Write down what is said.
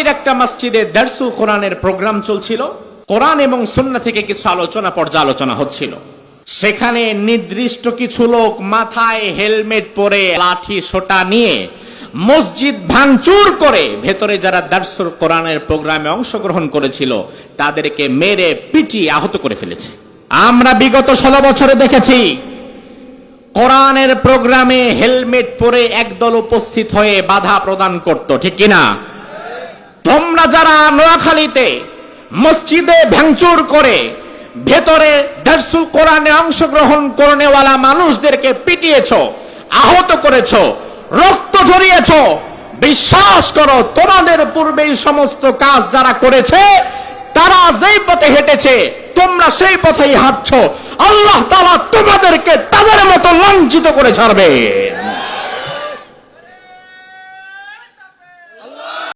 নোয়াখালীর একটা মসজিদে দেড়শু কোরআনের প্রোগ্রাম চলছিল। কোরআন এবং সুন্না থেকে কিছু আলোচনা পর্যালোচনা হচ্ছিল। সেখানে নির্দিষ্ট কিছু লোক মাথায় হেলমেট পরে লাঠি সোটা নিয়ে মসজিদ ভাঙচুর করে ভেতরে যারা দার্সুর কোরআনের প্রোগ্রামে অংশগ্রহণ করেছিল, তাদেরকে মেরে পিটিয়ে আহত করে ফেলেছে। আমরা বিগত ষোলো বছরে দেখেছি, কোরআনের প্রোগ্রামে হেলমেট পরে একদল উপস্থিত হয়ে বাধা প্রদান করত, ঠিক কিনা? তোমরা যারা নোয়াখালীতে মসজিদে ভাঙচুর করে ভেতরে দর্শু কোরআনে অংশগ্রহণ করনেওয়ালা মানুষদেরকে পিটিয়েছ, আহত করেছ, রক্ত ঝরিয়েছ, বিশ্বাস করো, তোমাদের পূর্বে সমস্ত কাজ যারা করেছে, তারা যেই পথে হেঁটেছে, তোমরা সেই পথেই হাঁটছ। আল্লাহ তাআলা তোমাদেরকে তাদের মতো লাঞ্ছিত করে ছাড়বে।